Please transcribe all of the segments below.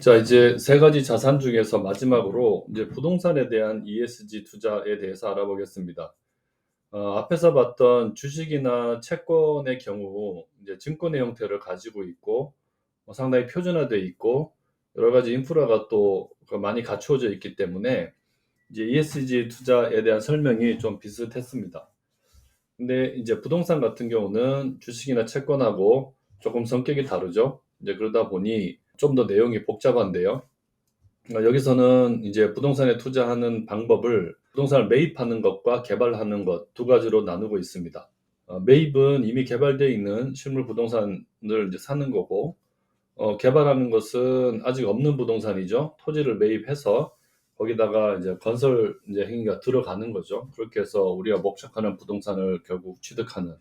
자, 이제 세 가지 자산 중에서 마지막으로 이제 부동산에 대한 ESG 투자에 대해서 알아보겠습니다. 어, 앞에서 봤던 주식이나 채권의 경우 이제 증권의 형태를 가지고 있고 어, 상당히 표준화되어 있고 여러 가지 인프라가 또 많이 갖추어져 있기 때문에 이제 ESG 투자에 대한 설명이 좀 비슷했습니다. 근데 이제 부동산 같은 경우는 주식이나 채권하고 조금 성격이 다르죠. 이제 그러다 보니 좀 더 내용이 복잡한데요. 어, 여기서는 이제 부동산에 투자하는 방법을 부동산을 매입하는 것과 개발하는 것 두 가지로 나누고 있습니다. 어, 매입은 이미 개발되어 있는 실물 부동산을 이제 사는 거고, 어, 개발하는 것은 아직 없는 부동산이죠. 토지를 매입해서 거기다가 이제 건설 이제 행위가 들어가는 거죠. 그렇게 해서 우리가 목적하는 부동산을 결국 취득하는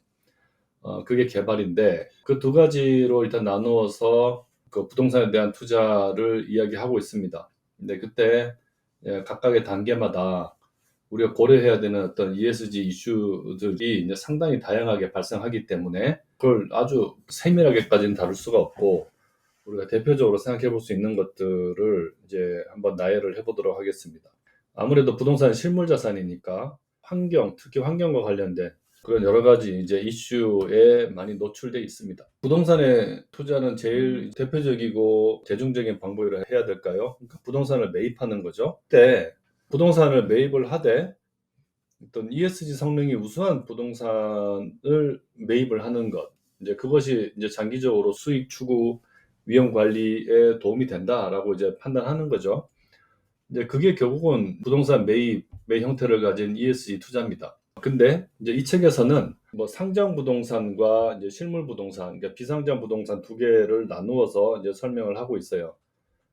어, 그게 개발인데 그 두 가지로 일단 나누어서 그 부동산에 대한 투자를 이야기하고 있습니다. 근데 그때 예, 각각의 단계마다 우리가 고려해야 되는 어떤 ESG 이슈들이 이제 상당히 다양하게 발생하기 때문에 그걸 아주 세밀하게까지는 다룰 수가 없고 우리가 대표적으로 생각해 볼 수 있는 것들을 이제 한번 나열을 해보도록 하겠습니다. 아무래도 부동산은 실물 자산이니까 환경, 특히 환경과 관련된 그런 여러 가지 이제 이슈에 많이 노출돼 있습니다. 부동산에 투자는 제일 대표적이고 대중적인 방법이라 해야 될까요? 그러니까 부동산을 매입하는 거죠. 그때 부동산을 매입을 하되 어떤 ESG 성능이 우수한 부동산을 매입을 하는 것, 이제 그것이 이제 장기적으로 수익 추구, 위험 관리에 도움이 된다라고 이제 판단하는 거죠. 이제 그게 결국은 부동산 매입의 형태를 가진 ESG 투자입니다. 근데 이제 이 책에서는 뭐 상장 부동산과 이제 실물 부동산, 그러니까 비상장 부동산 두 개를 나누어서 이제 설명을 하고 있어요.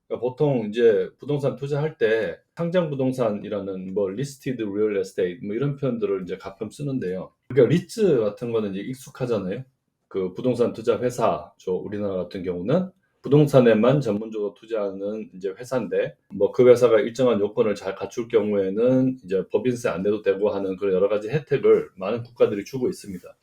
그러니까 보통 이제 부동산 투자할 때 상장 부동산이라는 뭐 리스티드 리얼 에스테이트 뭐 이런 표현들을 이제 가끔 쓰는데요. 그러니까 리츠 같은 거는 이제 익숙하잖아요. 그 부동산 투자 회사, 저 우리나라 같은 경우는 부동산에만 전문적으로 투자하는 이제 회사인데 뭐 그 회사가 일정한 요건을 잘 갖출 경우에는 이제 법인세 안 내도 되고 하는 그런 여러 가지 혜택을 많은 국가들이 주고 있습니다.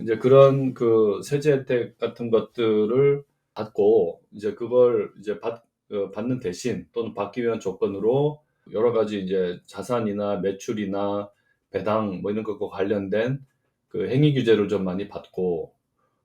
이제 그런 그 세제 혜택 같은 것들을 받고 이제 그걸 이제 받, 어, 받는 대신 또는 받기 위한 조건으로 여러 가지 이제 자산이나 매출이나 배당 뭐 이런 것과 관련된 그 행위 규제를 좀 많이 받고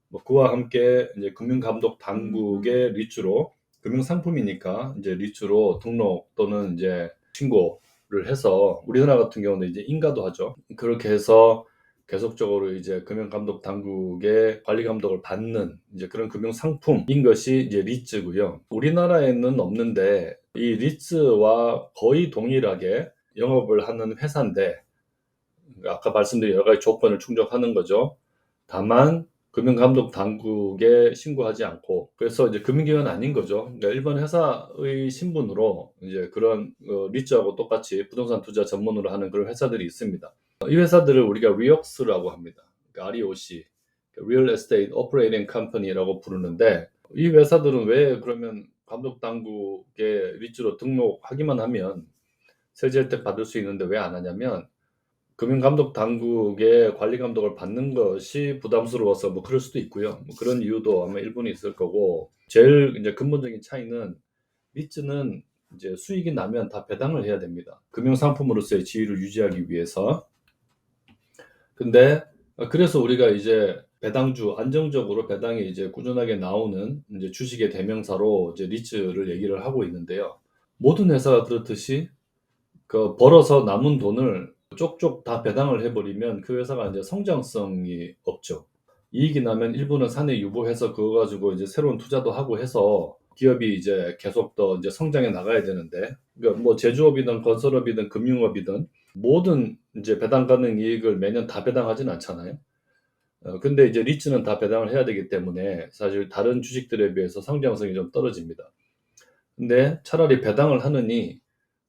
뭐 그와 함께 이제 금융감독 당국의 리츠로 금융 상품이니까 이제 리츠로 등록 또는 이제 신고를 해서 우리나라 같은 경우는 이제 인가도 하죠. 그렇게 해서 계속적으로 이제 금융감독 당국의 관리 감독을 받는 이제 그런 금융 상품인 것이 이제 리츠고요. 우리나라에는 없는데 이 리츠와 거의 동일하게 영업을 하는 회사인데 아까 말씀드린 여러 가지 조건을 충족하는 거죠. 다만 금융감독 당국에 신고하지 않고 그래서 이제 금융기관 아닌 거죠. 그러니까 일반 회사의 신분으로 이제 그런 어, 리츠하고 똑같이 부동산 투자 전문으로 하는 그런 회사들이 있습니다. 이 회사들을 우리가 리옥스라고 합니다. 그러니까 REOC, Real Estate Operating Company라고 부르는데 이 회사들은 왜 그러면 감독 당국에 리츠로 등록하기만 하면 세제 혜택 받을 수 있는데 왜 안 하냐면 금융감독 당국의 관리 감독을 받는 것이 부담스러워서 뭐 그럴 수도 있고요. 뭐 그런 이유도 아마 일본에 있을 거고 제일 이제 근본적인 차이는 리츠는 이제 수익이 나면 다 배당을 해야 됩니다. 금융 상품으로서의 지위를 유지하기 위해서. 근데 그래서 우리가 이제 배당주 안정적으로 배당이 이제 꾸준하게 나오는 이제 주식의 대명사로 이제 리츠를 얘기를 하고 있는데요. 모든 회사가 그렇듯이 그 벌어서 남은 돈을 쪽쪽 다 배당을 해버리면 그 회사가 이제 성장성이 없죠. 이익이 나면 일부는 사내 유보해서 그거 가지고 이제 새로운 투자도 하고 해서 기업이 이제 계속 더 이제 성장해 나가야 되는데, 그러니까 뭐 제조업이든 건설업이든 금융업이든 모든 이제 배당 가능 이익을 매년 다 배당하진 않잖아요. 어, 근데 이제 리츠는 다 배당을 해야 되기 때문에 사실 다른 주식들에 비해서 성장성이 좀 떨어집니다. 근데 차라리 배당을 하느니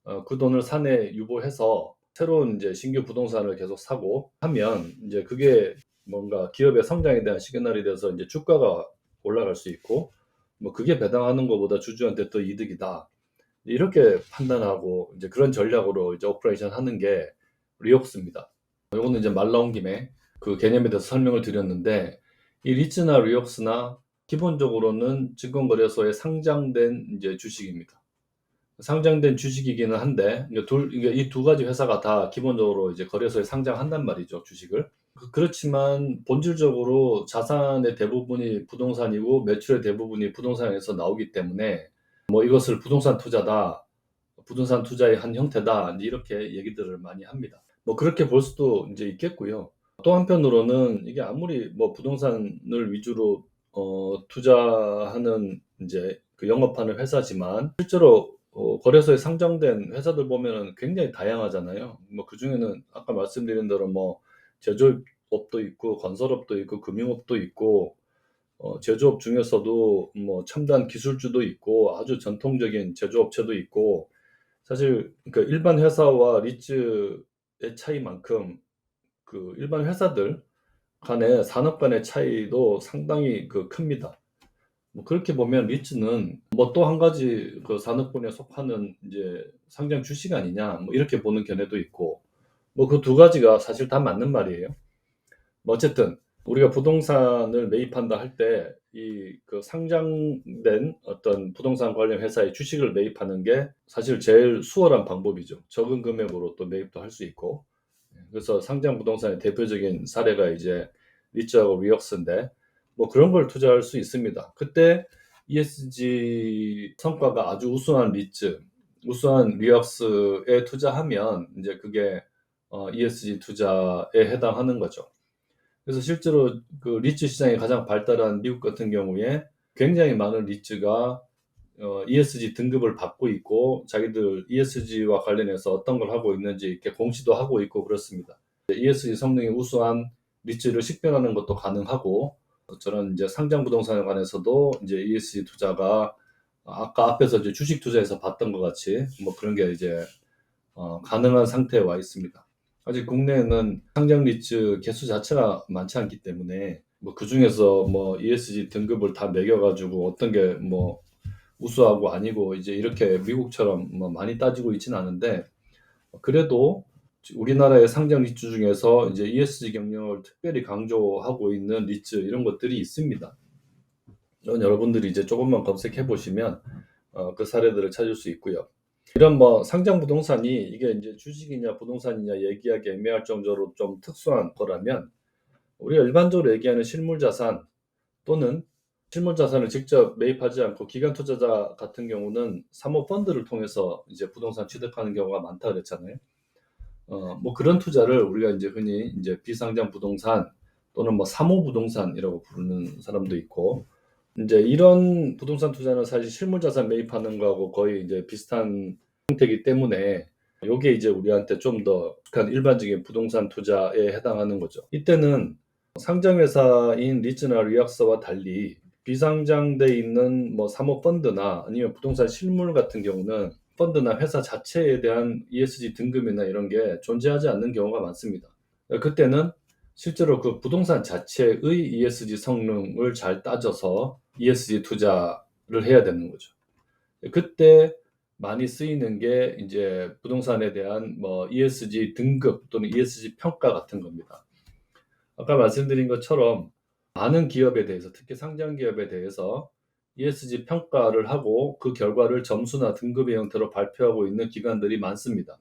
어, 그 돈을 사내 유보해서 새로운 이제 신규 부동산을 계속 사고 하면 이제 그게 뭔가 기업의 성장에 대한 시그널이 돼서 이제 주가가 올라갈 수 있고 뭐 그게 배당하는 것보다 주주한테 더 이득이다. 이렇게 판단하고 이제 그런 전략으로 이제 오퍼레이션 하는 게 리옥스입니다. 요거는 이제 말 나온 김에 그 개념에 대해서 설명을 드렸는데 이 리츠나 리옥스나 기본적으로는 증권거래소에 상장된 이제 주식입니다. 상장된 주식이기는 한데 이 두 가지 회사가 다 기본적으로 이제 거래소에 상장한단 말이죠, 주식을. 그 그렇지만 본질적으로 자산의 대부분이 부동산이고 매출의 대부분이 부동산에서 나오기 때문에 뭐 이것을 부동산 투자다. 부동산 투자의 한 형태다. 이렇게 얘기들을 많이 합니다. 뭐 그렇게 볼 수도 이제 있겠고요. 또 한편으로는 이게 아무리 뭐 부동산을 위주로 어 투자하는 이제 그 영업하는 회사지만 실제로 어 거래소에 상장된 회사들 보면은 굉장히 다양하잖아요. 뭐 그중에는 아까 말씀드린 대로 뭐 제조업도 있고 건설업도 있고 금융업도 있고 어 제조업 중에서도 뭐 첨단 기술주도 있고 아주 전통적인 제조업체도 있고 사실 그 일반 회사와 리츠의 차이만큼 그 일반 회사들 간의 산업 간의 차이도 상당히 그 큽니다. 뭐 그렇게 보면 리츠는 뭐 또 한 가지 그 산업군에 속하는 이제 상장 주식 아니냐 뭐 이렇게 보는 견해도 있고 뭐 그 두 가지가 사실 다 맞는 말이에요. 뭐 어쨌든 우리가 부동산을 매입한다 할 때 이 그 상장된 어떤 부동산 관련 회사의 주식을 매입하는 게 사실 제일 수월한 방법이죠. 적은 금액으로 또 매입도 할 수 있고. 그래서 상장 부동산의 대표적인 사례가 이제 리츠하고 리역스인데 뭐 그런 걸 투자할 수 있습니다. 그때 ESG 성과가 아주 우수한 리츠, 우수한 리역스에 투자하면 이제 그게 어 ESG 투자에 해당하는 거죠. 그래서 실제로 그 리츠 시장이 가장 발달한 미국 같은 경우에 굉장히 많은 리츠가 어 ESG 등급을 받고 있고 자기들 ESG와 관련해서 어떤 걸 하고 있는지 이렇게 공시도 하고 있고 그렇습니다. ESG 성능이 우수한 리츠를 식별하는 것도 가능하고 저런 이제 상장 부동산에 관해서도 이제 ESG 투자가 아까 앞에서 이제 주식 투자에서 봤던 것 같이 뭐 그런 게 이제 어 가능한 상태에 와 있습니다. 아직 국내에는 상장 리츠 개수 자체가 많지 않기 때문에 뭐 그 중에서 뭐 ESG 등급을 다 매겨 가지고 어떤 게 뭐 우수하고 아니고 이제 이렇게 미국처럼 뭐 많이 따지고 있지는 않은데 그래도 우리나라의 상장 리츠 중에서 이제 ESG 경영을 특별히 강조하고 있는 리츠 이런 것들이 있습니다. 여러분들이 이제 조금만 검색해 보시면 어, 그 사례들을 찾을 수 있고요. 이런 뭐 상장 부동산이 이게 이제 주식이냐 부동산이냐 얘기하기 애매할 정도로 좀 특수한 거라면 우리가 일반적으로 얘기하는 실물 자산 또는 실물 자산을 직접 매입하지 않고 기관 투자자 같은 경우는 사모 펀드를 통해서 이제 부동산 취득하는 경우가 많다 그랬잖아요. 어, 뭐 그런 투자를 우리가 이제 흔히 이제 비상장 부동산 또는 뭐 사모 부동산이라고 부르는 사람도 있고 이제 이런 부동산 투자는 사실 실물 자산 매입하는 거하고 거의 이제 비슷한 형태이기 때문에 요게 이제 우리한테 좀 더 일반적인 부동산 투자에 해당하는 거죠. 이때는 상장 회사인 리츠나 리악서와 달리 비상장돼 있는 뭐 사모 펀드나 아니면 부동산 실물 같은 경우는 펀드나 회사 자체에 대한 ESG 등급이나 이런 게 존재하지 않는 경우가 많습니다. 그때는 실제로 그 부동산 자체의 ESG 성능을 잘 따져서 ESG 투자를 해야 되는 거죠. 그때 많이 쓰이는 게 이제 부동산에 대한 뭐 ESG 등급 또는 ESG 평가 같은 겁니다. 아까 말씀드린 것처럼 많은 기업에 대해서 특히 상장 기업에 대해서 ESG 평가를 하고 그 결과를 점수나 등급의 형태로 발표하고 있는 기관들이 많습니다.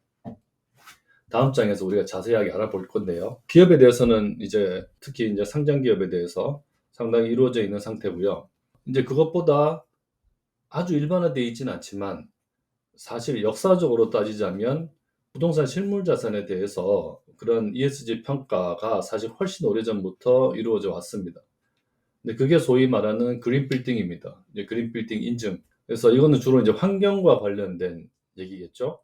다음 장에서 우리가 자세하게 알아볼 건데요. 기업에 대해서는 이제 특히 이제 상장 기업에 대해서 상당히 이루어져 있는 상태고요. 이제 그것보다 아주 일반화되어 있지는 않지만 사실 역사적으로 따지자면 부동산 실물 자산에 대해서 그런 ESG 평가가 사실 훨씬 오래전부터 이루어져 왔습니다. 근데 그게 소위 말하는 그린 빌딩입니다. 이제 그린 빌딩 인증. 그래서 이거는 주로 이제 환경과 관련된 얘기겠죠.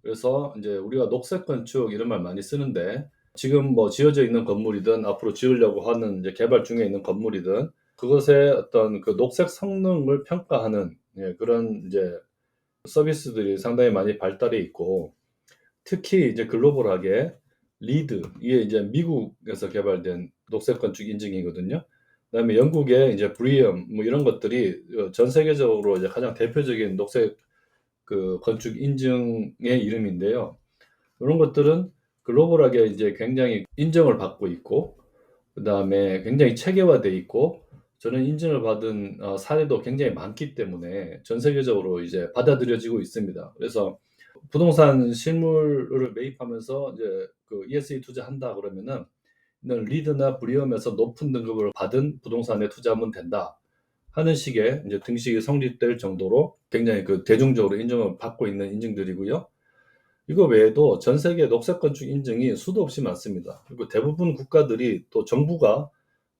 그래서 이제 우리가 녹색 건축 이런 말 많이 쓰는데 지금 뭐 지어져 있는 건물이든 앞으로 지으려고 하는 이제 개발 중에 있는 건물이든 그것의 어떤 그 녹색 성능을 평가하는 예, 그런 이제 서비스들이 상당히 많이 발달해 있고 특히 이제 글로벌하게 리드 이게 이제 미국에서 개발된 녹색 건축 인증이거든요. 그다음에 영국의 이제 브리엄 뭐 이런 것들이 어, 전 세계적으로 이제 가장 대표적인 녹색 그 건축 인증의 이름인데요. 이런 것들은 글로벌하게 이제 굉장히 인정을 받고 있고 그다음에 굉장히 체계화돼 있고 저는 인증을 받은 어, 사례도 굉장히 많기 때문에 전 세계적으로 이제 받아들여지고 있습니다. 그래서 부동산 실물을 매입하면서 이제 그 ESG 투자한다 그러면은 리드나 브리엄에서 높은 등급을 받은 부동산에 투자하면 된다 하는 식의 이제 등식이 성립될 정도로 굉장히 그 대중적으로 인정을 받고 있는 인증들이고요. 이거 외에도 전 세계 녹색 건축 인증이 수도 없이 많습니다. 그리고 대부분 국가들이 또 정부가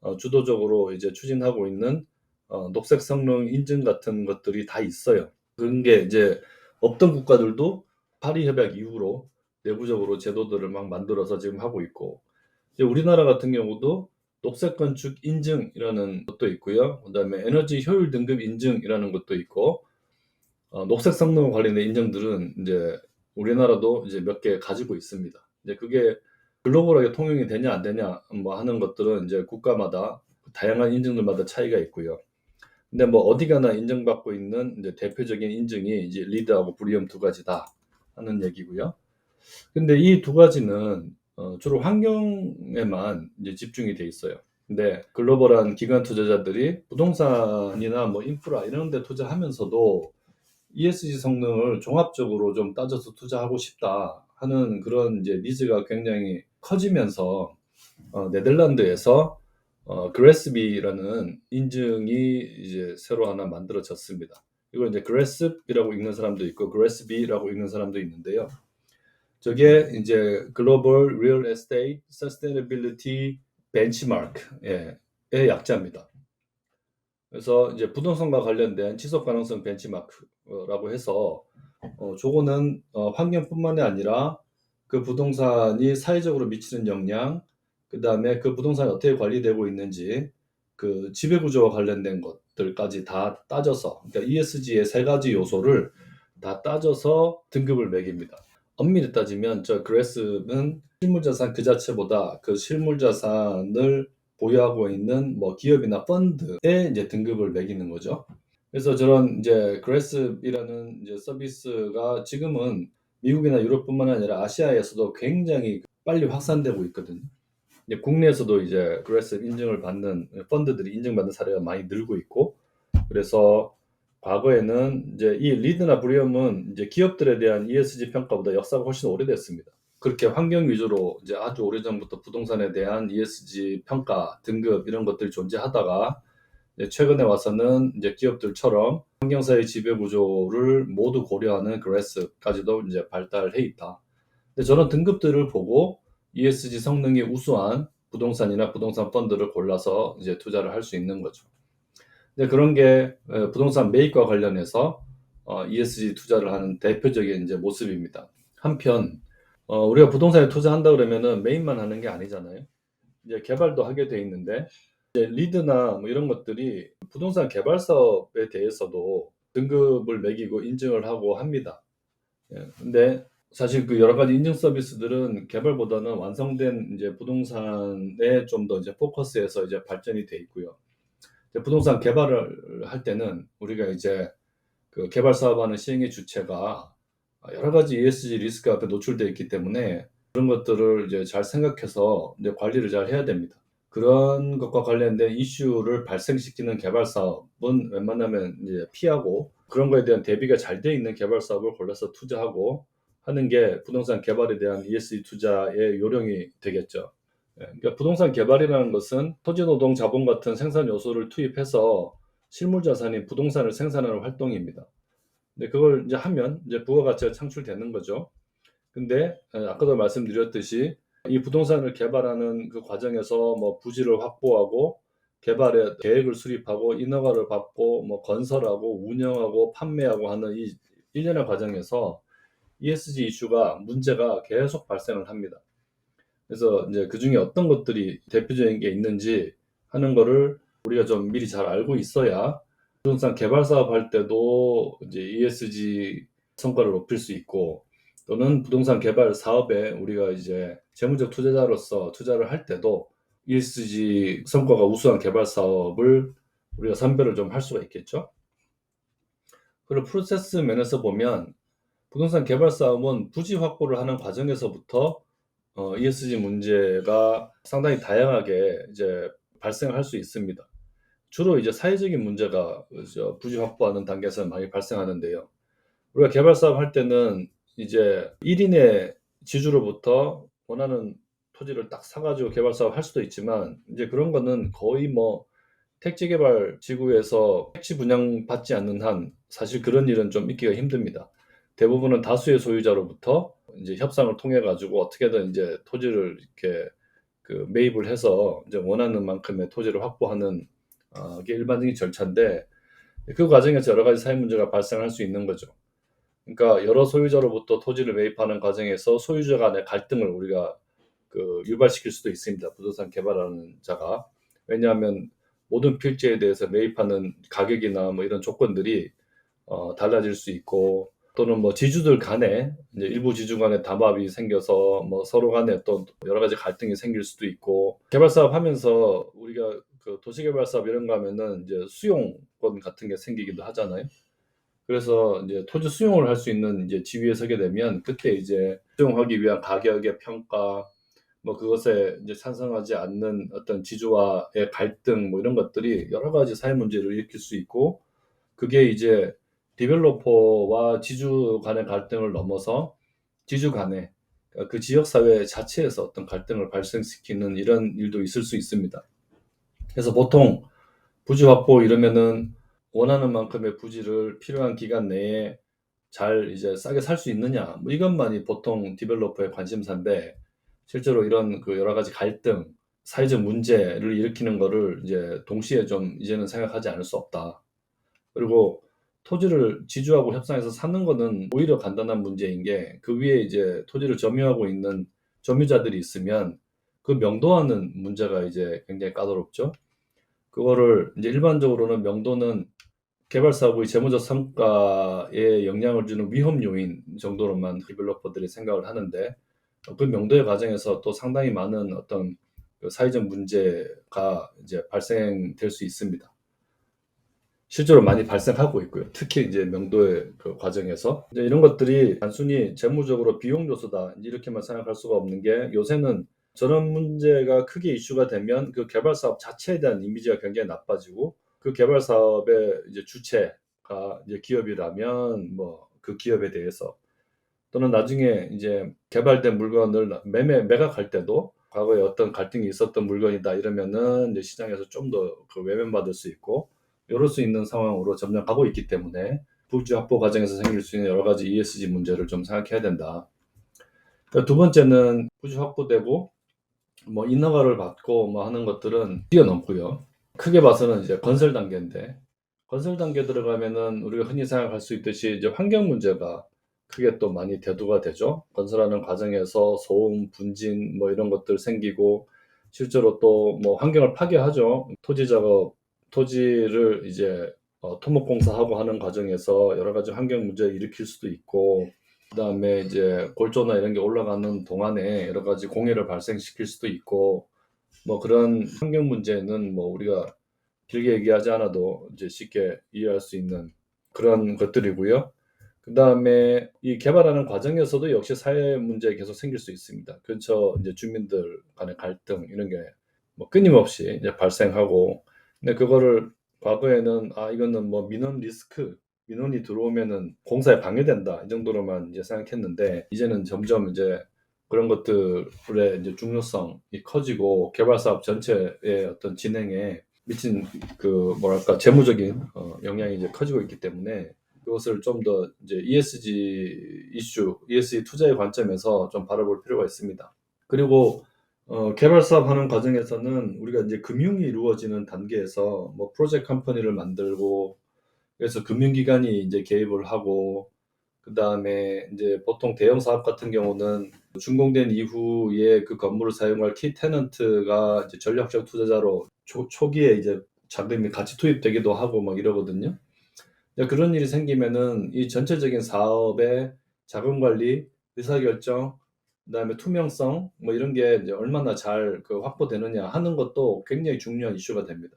어, 주도적으로 이제 추진하고 있는 어, 녹색 성능 인증 같은 것들이 다 있어요. 그런 게 이제 없던 국가들도 파리 협약 이후로 내부적으로 제도들을 막 만들어서 지금 하고 있고 우리나라 같은 경우도 녹색 건축 인증이라는 것도 있고요. 그다음에 에너지 효율 등급 인증이라는 것도 있고 어, 녹색 성능 관련된 인증들은 이제 우리나라도 이제 몇 개 가지고 있습니다. 이제 그게 글로벌하게 통용이 되냐 안 되냐 뭐 하는 것들은 이제 국가마다 다양한 인증들마다 차이가 있고요. 근데 뭐 어디 가나 인정받고 있는 이제 대표적인 인증이 이제 리드하고 브리엄 두 가지다 하는 얘기고요. 근데 이 두 가지는 어, 주로 환경에만 이제 집중이 돼 있어요. 근데 글로벌한 기관 투자자들이 부동산이나 뭐 인프라 이런 데 투자하면서도 ESG 성능을 종합적으로 좀 따져서 투자하고 싶다 하는 그런 이제 니즈가 굉장히 커지면서 어, 네덜란드에서 어, 그레스비라는 인증이 이제 새로 하나 만들어졌습니다. 이걸 이제 그레스비라고 읽는 사람도 있고 그레스비라고 읽는 사람도 있는데요. 저게 이제 글로벌 리얼 에스테이트 서스테이너빌리티 벤치마크의 약자입니다. 그래서 이제 부동산과 관련된 지속 가능성 벤치마크라고 해서 어, 저거는 어, 환경뿐만이 아니라 그 부동산이 사회적으로 미치는 영향, 그 다음에 그 부동산이 어떻게 관리되고 있는지, 그 지배 구조와 관련된 것들까지 다 따져서, 그러니까 ESG의 세 가지 요소를 다 따져서 등급을 매깁니다. 엄밀히 따지면 저 그레스는 실물자산 그 자체보다 그 실물자산을 보유하고 있는 뭐 기업이나 펀드에 이제 등급을 매기는 거죠. 그래서 저런 이제 그레스이라는 이제 서비스가 지금은 미국이나 유럽뿐만 아니라 아시아에서도 굉장히 빨리 확산되고 있거든요. 이제 국내에서도 이제 그레스 인증을 받는 펀드들이 인증받는 사례가 많이 늘고 있고 그래서 과거에는 이제 이 리드나 브리엄은 이제 기업들에 대한 ESG 평가보다 역사가 훨씬 오래됐습니다. 그렇게 환경 위주로 이제 아주 오래전부터 부동산에 대한 ESG 평가, 등급 이런 것들이 존재하다가 최근에 와서는 이제 기업들처럼 환경사회 지배 구조를 모두 고려하는 그레스까지도 이제 발달해 있다. 근데 저는 등급들을 보고 ESG 성능이 우수한 부동산이나 부동산 펀드를 골라서 이제 투자를 할 수 있는 거죠. 근데 그런 게 어, 부동산 매입과 관련해서 어, ESG 투자를 하는 대표적인 이제 모습입니다. 한편 어, 우리가 부동산에 투자한다 그러면은 매입만 하는 게 아니잖아요. 이제 개발도 하게 돼 있는데 이제 리드나 뭐 이런 것들이 부동산 개발 사업에 대해서도 등급을 매기고 인증을 하고 합니다. 예, 근데 사실 그 여러 가지 인증 서비스들은 개발보다는 완성된 이제 부동산에 좀 더 이제 포커스해서 이제 발전이 돼 있고요. 부동산 개발을 할 때는 우리가 이제 그 개발 사업하는 시행의 주체가 여러 가지 ESG 리스크 앞에 노출되어 있기 때문에 그런 것들을 이제 잘 생각해서 이제 관리를 잘 해야 됩니다. 그런 것과 관련된 이슈를 발생시키는 개발 사업은 웬만하면 이제 피하고 그런 거에 대한 대비가 잘돼 있는 개발 사업을 골라서 투자하고 하는 게 부동산 개발에 대한 ESG 투자의 요령이 되겠죠. 예, 그러니까 부동산 개발이라는 것은 토지, 노동, 자본 같은 생산 요소를 투입해서 실물 자산인 부동산을 생산하는 활동입니다. 근데 그걸 이제 하면 이제 부가가치가 창출되는 거죠. 근데 아까도 말씀드렸듯이 이 부동산을 개발하는 그 과정에서 뭐 부지를 확보하고 개발의 계획을 수립하고 인허가를 받고 뭐 건설하고 운영하고 판매하고 하는 이 일련의 과정에서 ESG 이슈가 문제가 계속 발생을 합니다. 그래서 이제 그 중에 어떤 것들이 대표적인 게 있는지 하는 거를 우리가 좀 미리 잘 알고 있어야 부동산 개발 사업 할 때도 이제 ESG 성과를 높일 수 있고 또는 부동산 개발 사업에 우리가 이제 재무적 투자자로서 투자를 할 때도 ESG 성과가 우수한 개발 사업을 우리가 선별을 좀 할 수가 있겠죠. 그리고 프로세스 면에서 보면 부동산 개발 사업은 부지 확보를 하는 과정에서부터 어 ESG 문제가 상당히 다양하게 이제 발생할 수 있습니다. 주로 이제 사회적인 문제가 저 부지 확보하는 단계에서 많이 발생하는데요. 우리가 개발 사업 할 때는 이제 1인의 지주로부터 원하는 토지를 딱 사 가지고 개발 사업 할 수도 있지만 이제 그런 거는 거의 뭐 택지 개발 지구에서 택지 분양 받지 않는 한 사실 그런 일은 좀 있기가 힘듭니다. 대부분은 다수의 소유자로부터 이제 협상을 통해 가지고 어떻게든 이제 토지를 이렇게 그 매입을 해서 이제 원하는 만큼의 토지를 확보하는 어, 게 일반적인 절차인데 그 과정에서 여러 가지 사회 문제가 발생할 수 있는 거죠. 그러니까 여러 소유자로부터 토지를 매입하는 과정에서 소유자 간의 갈등을 우리가 그 유발시킬 수도 있습니다. 부동산 개발하는 자가. 왜냐하면 모든 필지에 대해서 매입하는 가격이나 뭐 이런 조건들이 어, 달라질 수 있고 또는 뭐 지주들 간에 이제 일부 지주 간에 담합이 생겨서 뭐 서로 간에 또 여러 가지 갈등이 생길 수도 있고 개발 사업 하면서 우리가 그 도시개발 사업 이런 거 하면은 이제 수용권 같은 게 생기기도 하잖아요. 그래서 이제 토지 수용을 할 수 있는 이제 지위에 서게 되면 그때 이제 수용하기 위한 가격의 평가 뭐 그것에 이제 찬성하지 않는 어떤 지주와의 갈등 뭐 이런 것들이 여러 가지 사회 문제를 일으킬 수 있고 그게 이제 디벨로퍼와 지주 간의 갈등을 넘어서 지주 간의 그 지역 사회 자체에서 어떤 갈등을 발생시키는 이런 일도 있을 수 있습니다. 그래서 보통 부지 확보 이러면은 원하는 만큼의 부지를 필요한 기간 내에 잘 이제 싸게 살 수 있느냐 뭐 이것만이 보통 디벨로퍼의 관심사인데 실제로 이런 그 여러 가지 갈등, 사회적 문제를 일으키는 거를 이제 동시에 좀 이제는 생각하지 않을 수 없다. 그리고 토지를 지주하고 협상해서 사는 거는 오히려 간단한 문제인 게 그 위에 이제 토지를 점유하고 있는 점유자들이 있으면 그 명도하는 문제가 이제 굉장히 까다롭죠. 그거를 이제 일반적으로는 명도는 개발 사업의 재무적 성과에 영향을 주는 위험 요인 정도로만 디벨로퍼들이 생각을 하는데 그 명도의 과정에서 또 상당히 많은 어떤 그 사회적 문제가 이제 발생될 수 있습니다. 실제로 많이 발생하고 있고요. 특히 이제 명도의 그 과정에서 이제 이런 것들이 단순히 재무적으로 비용 요소다 이렇게만 생각할 수가 없는 게 요새는 저런 문제가 크게 이슈가 되면 그 개발 사업 자체에 대한 이미지가 굉장히 나빠지고 그 개발 사업의 이제 주체가 이제 기업이라면 뭐 그 기업에 대해서 또는 나중에 이제 개발된 물건을 매매 매각할 때도 과거에 어떤 갈등이 있었던 물건이다 이러면은 이제 시장에서 좀 더 그 외면받을 수 있고 이럴 수 있는 상황으로 점점 가고 있기 때문에 부지 확보 과정에서 생길 수 있는 여러 가지 ESG 문제를 좀 생각해야 된다. 그러니까 두 번째는 부지 확보되고 뭐 인허가를 받고 뭐 하는 것들은 뛰어넘고요. 크게 봐서는 이제 건설 단계인데 건설 단계 들어가면은 우리가 흔히 생각할 수 있듯이 이제 환경 문제가 크게 또 많이 대두가 되죠. 건설하는 과정에서 소음, 분진 뭐 이런 것들 생기고 실제로 또 뭐 환경을 파괴하죠. 토지 작업, 토지를 이제 어, 토목공사하고 하는 과정에서 여러 가지 환경 문제를 일으킬 수도 있고 그다음에 이제 골조나 이런 게 올라가는 동안에 여러 가지 공해를 발생시킬 수도 있고 뭐 그런 환경 문제는 뭐 우리가 길게 얘기하지 않아도 이제 쉽게 이해할 수 있는 그런 것들이고요. 그 다음에 이 개발하는 과정에서도 역시 사회 문제 계속 생길 수 있습니다. 근처 이제 주민들 간의 갈등 이런 게 뭐 끊임없이 이제 발생하고 근데 그거를 과거에는 아 이거는 뭐 민원 리스크 민원이 들어오면은 공사에 방해된다 이 정도로만 이제 생각했는데 이제는 점점 이제 그런 것들의 이제 중요성이 커지고 개발 사업 전체의 어떤 진행에 미친 그 뭐랄까 재무적인 어, 영향이 이제 커지고 있기 때문에 그것을 좀 더 이제 ESG 이슈, ESG 투자의 관점에서 좀 바라볼 필요가 있습니다. 그리고 어, 개발 사업 하는 과정에서는 우리가 이제 금융이 이루어지는 단계에서 뭐 프로젝트 컴퍼니를 만들고 그래서 금융기관이 이제 개입을 하고 그 다음에 이제 보통 대형 사업 같은 경우는 준공된 이후에 그 건물을 사용할 키 테넌트가 이제 전략적 투자자로 초, 초기에 이제 자금이 같이 투입되기도 하고 막 이러거든요. 그런 일이 생기면은 이 전체적인 사업의 자금 관리, 의사결정, 그다음에 투명성 뭐 이런 게 이제 얼마나 잘 그 확보되느냐 하는 것도 굉장히 중요한 이슈가 됩니다.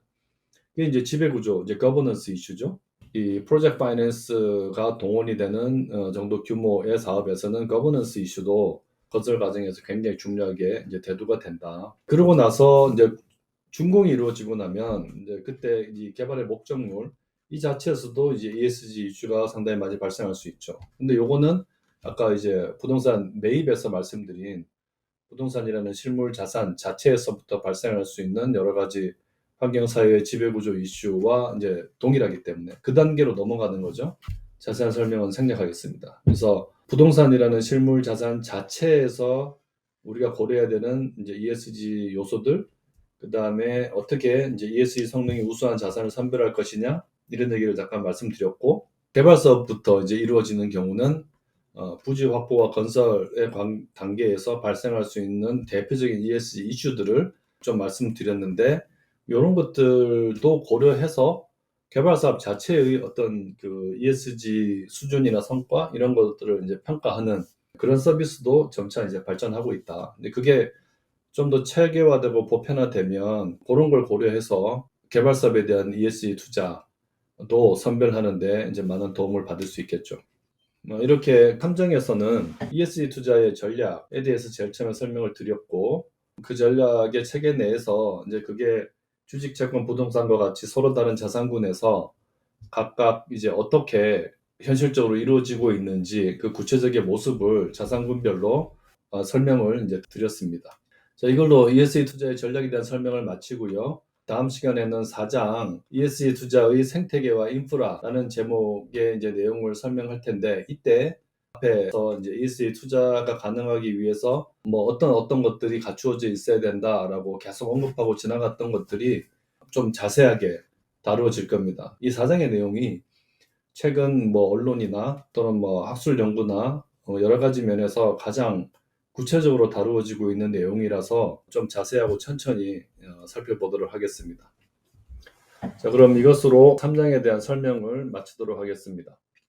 이게 이제 지배 구조, 이제 거버넌스 이슈죠. 이 프로젝트 파이낸스가 동원이 되는 어, 정도 규모의 사업에서는 거버넌스 이슈도 건설 과정에서 굉장히 중요하게 이제 대두가 된다. 그러고 나서 이제 준공이 이루어지고 나면 이제 그때 이 개발의 목적물 이 자체에서도 이제 ESG 이슈가 상당히 많이 발생할 수 있죠. 근데 요거는 아까 이제 부동산 매입에서 말씀드린 부동산이라는 실물 자산 자체에서부터 발생할 수 있는 여러 가지 환경 사회의 지배 구조 이슈와 이제 동일하기 때문에 그 단계로 넘어가는 거죠. 자세한 설명은 생략하겠습니다. 그래서 부동산이라는 실물 자산 자체에서 우리가 고려해야 되는 이제 ESG 요소들, 그 다음에 어떻게 이제 ESG 성능이 우수한 자산을 선별할 것이냐 이런 얘기를 잠깐 말씀드렸고 개발 사업부터 이제 이루어지는 경우는 어, 부지 확보와 건설의 관- 단계에서 발생할 수 있는 대표적인 ESG 이슈들을 좀 말씀드렸는데 이런 것들도 고려해서 개발 사업 자체의 어떤 그 ESG 수준이나 성과 이런 것들을 이제 평가하는 그런 서비스도 점차 이제 발전하고 있다. 근데 그게 좀 더 체계화되고 보편화되면 그런 걸 고려해서 개발 사업에 대한 ESG 투자도 선별하는데 이제 많은 도움을 받을 수 있겠죠. 어, 이렇게 함정에서는 ESG 투자의 전략에 대해서 제일 처음에 설명을 드렸고 그 전략의 체계 내에서 이제 그게 주식, 채권, 부동산과 같이 서로 다른 자산군에서 각각 이제 어떻게 현실적으로 이루어지고 있는지 그 구체적인 모습을 자산군별로 어, 설명을 이제 드렸습니다. 자, 이걸로 ESG 투자의 전략에 대한 설명을 마치고요. 다음 시간에는 4장 ESG 투자의 생태계와 인프라라는 제목의 이제 내용을 설명할 텐데 이때 앞에서 이제 ESG 투자가 가능하기 위해서 뭐 어떤 어떤 것들이 갖추어져 있어야 된다라고 계속 언급하고 지나갔던 것들이 좀 자세하게 다루어질 겁니다. 이 사장의 내용이 최근 뭐 언론이나 또는 뭐 학술 연구나 어, 여러 가지 면에서 가장 구체적으로 다루어지고 있는 내용이라서 좀 자세하고 천천히 어, 살펴보도록 하겠습니다. 자, 그럼 이것으로 3장에 대한 설명을 마치도록 하겠습니다.